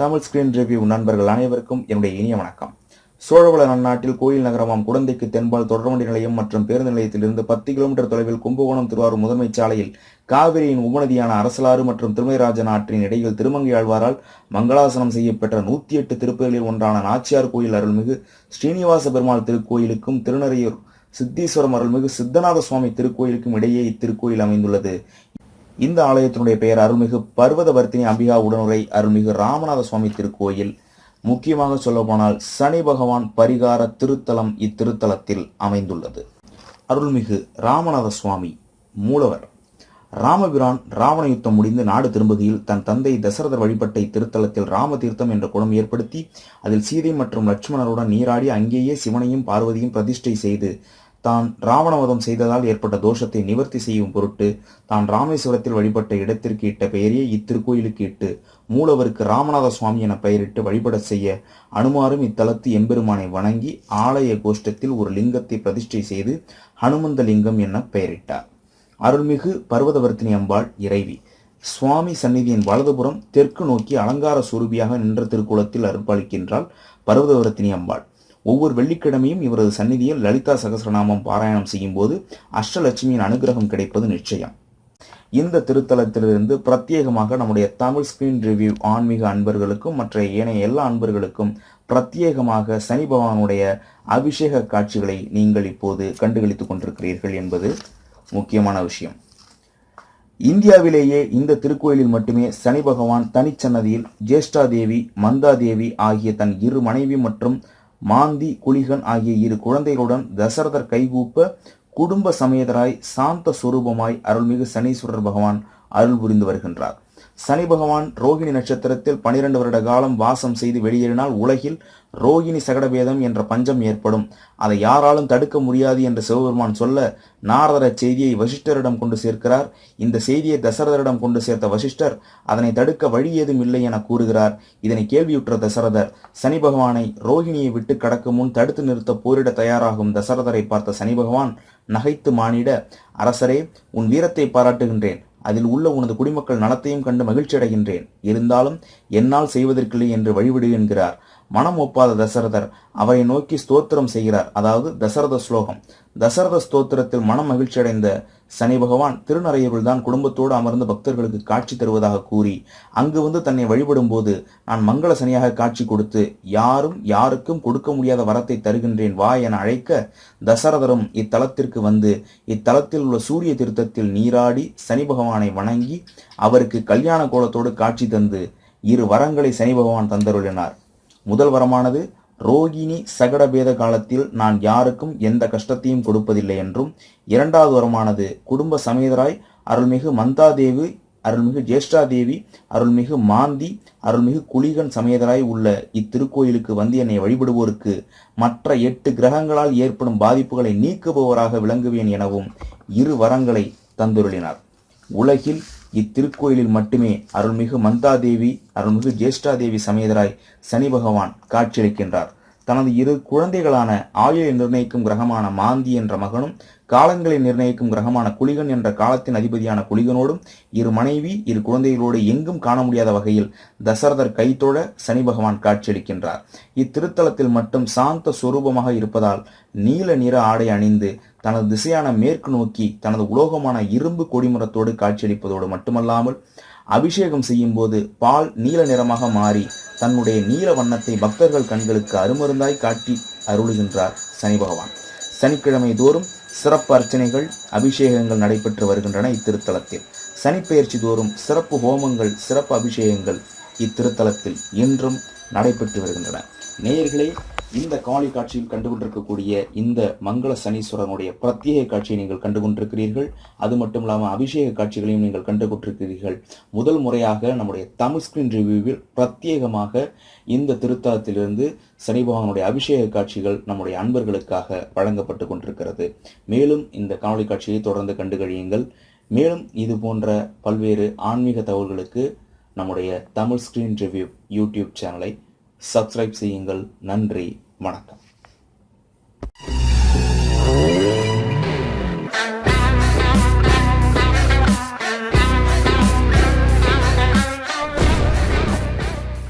Tamil screen review நண்பர்கள் அனைவருக்கும் என்னுடைய இனிய வணக்கம். சோழவள நன்னாட்டில் கோயில் நகரமாம் குழந்தைக்கு தென்பால் தொடர்வண்டி நிலையம் மற்றும் பேருந்து நிலையத்திலிருந்து பத்து கிலோமீட்டர் தொலைவில் கும்பகோணம் திருவாரூர் முதன்மை சாலையில் காவிரியின் உபநதியான அரசலாறு மற்றும் திருமயராஜன் ஆற்றின் இடையில் திருமங்கையாழ்வாரால் மங்களாசனம் செய்யப்பெற்ற நூத்தி எட்டு திருப்பதிகளில் ஒன்றான நாச்சியார் கோயில் அருள்மிகு ஸ்ரீனிவாச பெருமாள் திருக்கோயிலுக்கும் திருநறையூர் சித்தீஸ்வரம் அருள்மிகு சித்தநாத சுவாமி திருக்கோயிலுக்கும் இடையே இத்திருக்கோயில் அமைந்துள்ளது. இந்த ஆலயத்தினுடைய பெயர் அருள்மிகு பர்வதவர்த்தினி அம்பிகா உடனுரை அருள்மிகு ராமநாத சுவாமி திருக்கோயில். முக்கியமாக சொல்லப்போனால் சனி பகவான் பரிகார திருத்தலம் இத்திருத்தலத்தில் அமைந்துள்ளது. அருள்மிகு ராமநாத சுவாமி மூலவர். ராமபிரான் ராவண யுத்தம் முடிந்து நாடு திரும்புகையில் தன் தந்தை தசரதர் வழிபட்ட இத்திருத்தலத்தில் ராமதீர்த்தம் என்ற குளம் ஏற்படுத்தி அதில் சீதை மற்றும் லட்சுமணருடன் நீராடி அங்கேயே சிவனையும் பார்வதியும் பிரதிஷ்டை செய்து தான் ராவணவதம் செய்ததால் ஏற்பட்ட தோஷத்தை நிவர்த்தி செய்யும் பொருட்டு தான் ராமேஸ்வரத்தில் வழிபட்ட இடத்திற்கு இட்ட பெயரையே இத்திருக்கோயிலுக்கு இட்டு மூலவருக்கு ராமநாத சுவாமி என பெயரிட்டு வழிபட செய்ய அனுமாரும் இத்தலத்து எம்பெருமானை வணங்கி ஆலய கோஷ்டத்தில் ஒரு லிங்கத்தை பிரதிஷ்டை செய்து ஹனுமந்த லிங்கம் என பெயரிட்டார். அருள்மிகு பர்வதவர்த்தினி அம்பாள் இறைவி. சுவாமி சந்நிதியின் வலதுபுறம் தெற்கு நோக்கி அலங்கார சுரூபியாக நின்ற திருக்குளத்தில் அருள்பாலிக்கின்றாள் பர்வதவர்த்தினி அம்பாள். ஒவ்வொரு வெள்ளிக்கிழமையும் இவரது சந்நிதியில் லலிதா சகசரநாமம் பாராயணம் செய்யும் போது அஷ்டலட்சுமியின் அனுகிரகம் கிடைப்பது நிச்சயம். இந்த திருத்தலத்திலிருந்து பிரத்யேகமாக நம்முடைய தமிழ் ஸ்கிரீன் ரிவ்யூ ஆன்மீக அன்பர்களுக்கும் மற்ற ஏனைய எல்லா அன்பர்களுக்கும் பிரத்யேகமாக சனி பகவானுடைய அபிஷேக காட்சிகளை நீங்கள் இப்போது கண்டுகளித்துக் கொண்டிருக்கிறீர்கள் என்பது முக்கியமான விஷயம். இந்தியாவிலேயே இந்த திருக்கோயிலில் மட்டுமே சனி பகவான் தனிச்சன்னதியில் ஜேஷ்டா தேவி மந்தா தேவி ஆகிய தன் இரு மனைவி மற்றும் மாந்தி குளிகன் ஆகிய இரு குழந்தைகளுடன் தசரதர் கைகூப்ப குடும்ப சமேதராய் சாந்த சுரூபமாய் அருள்மிகு சனீஸ்வரர் பகவான் அருள் புரிந்து வருகின்றார். சனி பகவான் ரோகிணி நட்சத்திரத்தில் பனிரெண்டு வருட காலம் வாசம் செய்து வெளியேறினால் உலகில் ரோகிணி சகடபேதம் என்ற பஞ்சம் ஏற்படும். அதை யாராலும் தடுக்க முடியாது என்று சிவபெருமான் சொல்ல நாரதர செய்தியை வசிஷ்டரிடம் கொண்டு சேர்க்கிறார். இந்த செய்தியை தசரதரிடம் கொண்டு சேர்த்த வசிஷ்டர் அதனை தடுக்க வழி ஏதும் இல்லை என கூறுகிறார். இதனை கேள்வியுற்ற தசரதர் சனி பகவானை ரோகிணியை விட்டு கடக்கும் முன் தடுத்து நிறுத்த போரிட தயாராகும் தசரதரை பார்த்த சனி பகவான் நகைத்து மானிட அரசரே உன் வீரத்தை பாராட்டுகின்றேன். அதில் உள்ள உனது குடிமக்கள் நலத்தையும் கண்டு மகிழ்ச்சி அடைகின்றேன் இருந்தாலும் என்னால் செய்வதற்கில்லை என்று வழிவிடு என்கிறார். மனம் ஒப்பாத தசரதர் அவரை நோக்கி ஸ்தோத்திரம் செய்கிறார். அதாவது தசரத ஸ்லோகம். தசரத ஸ்தோத்திரத்தில் மனம் மகிழ்ச்சி அடைந்த சனி பகவான் திருநறையூரில் தான் குடும்பத்தோடு அமர்ந்து பக்தர்களுக்கு காட்சி தருவதாக கூறி அங்கு வந்து தன்னை வழிபடும் போது நான் மங்கள சனியாக காட்சி கொடுத்து யாரும் யாருக்கும் கொடுக்க முடியாத வரத்தை தருகின்றேன் வா என அழைக்க தசரதரும் இத்தலத்திற்கு வந்து இத்தலத்தில் உள்ள சூரிய திருத்தத்தில் நீராடி சனி பகவானை வணங்கி அவருக்கு கல்யாண கோலத்தோடு காட்சி தந்து இரு வரங்களை சனி பகவான் தந்தருளினார். முதல் வரமானது ரோகிணி சகடபேத காலத்தில் நான் யாருக்கும் எந்த கஷ்டத்தையும் கொடுப்பதில்லை என்றும் இரண்டாவது வரமானது குடும்ப சமேதராய் அருள்மிகு மந்தாதேவி அருள்மிகு ஜேஷ்டாதேவி அருள்மிகு மாந்தி அருள்மிகு குளிகன் சமேதராய் உள்ள இத்திருக்கோயிலுக்கு வந்து என்னை வழிபடுவோருக்கு மற்ற எட்டு கிரகங்களால் ஏற்படும் பாதிப்புகளை நீக்குபவராக விளங்குவேன் எனவும் இரு வரங்களை தந்துருளினார். உலகில் இத்திருக்கோயிலில் மட்டுமே அருள்மிகு மந்தாதேவி அருள்மிகு ஜேஷ்டாதேவி சமேதராய் சனி பகவான் காட்சியளிக்கின்றார். தனது இரு குழந்தைகளான ஆயுளை நிர்ணயிக்கும் கிரகமான மாந்தி என்ற மகனும் காலங்களை நிர்ணயிக்கும் கிரகமான குளிகன் என்ற காலத்தின் அதிபதியான குளிகனோடும் இரு மனைவி இரு குழந்தைகளோடு எங்கும் காண முடியாத வகையில் தசரதர் கைத்தொழ சனி பகவான் காட்சியளிக்கின்றார். இத்திருத்தலத்தில் மட்டும் சாந்த சுரூபமாக இருப்பதால் நீல நிற ஆடை அணிந்து தனது திசையான மேற்கு நோக்கி தனது உலோகமான இரும்பு கொடிமரத்தோடு காட்சியளிப்பதோடு மட்டுமல்லாமல் அபிஷேகம் செய்யும் போது பால் நீல நிறமாக மாறி தன்னுடைய நீல வண்ணத்தை பக்தர்கள் கண்களுக்கு அருமருந்தாய் காட்டி அருளுகின்றார் சனி பகவான். சனிக்கிழமை தோறும் சிறப்பு அர்ச்சனைகள் அபிஷேகங்கள் நடைபெற்று வருகின்றன இத்திருத்தலத்தில். சனிப்பெயர்ச்சி தோறும் சிறப்பு ஹோமங்கள் சிறப்பு அபிஷேகங்கள் இத்திருத்தலத்தில் இன்றும் நடைபெற்று வருகின்றன. நேயர்களே இந்த காளி காட்சியில் கண்டுகொண்டிருக்கக்கூடிய இந்த மங்கள சனீஸ்வரனுடைய பிரத்யேக காட்சியை நீங்கள் கண்டுகொண்டிருக்கிறீர்கள். அது மட்டும் இல்லாமல் அபிஷேக காட்சிகளையும் நீங்கள் கண்டுகொண்டிருக்கிறீர்கள். முதல் முறையாக நம்முடைய தமிழ் ஸ்கிரீன் ரிவ்யூவில் பிரத்யேகமாக இந்த திருத்தலத்திலிருந்து சனி பகவானுடைய அபிஷேக காட்சிகள் நம்முடைய அன்பர்களுக்காக வழங்கப்பட்டு கொண்டிருக்கிறது. மேலும் இந்த காணொலி காட்சியை தொடர்ந்து கண்டுகழியுங்கள் மேலும் இது போன்ற பல்வேறு ஆன்மீக தகவல்களுக்கு நம்முடைய தமிழ் ஸ்கிரீன் ரிவ்யூ யூடியூப் சேனலை சப்ஸ்கிரைப் செய்யுங்கள். நன்றி. வணக்கம்.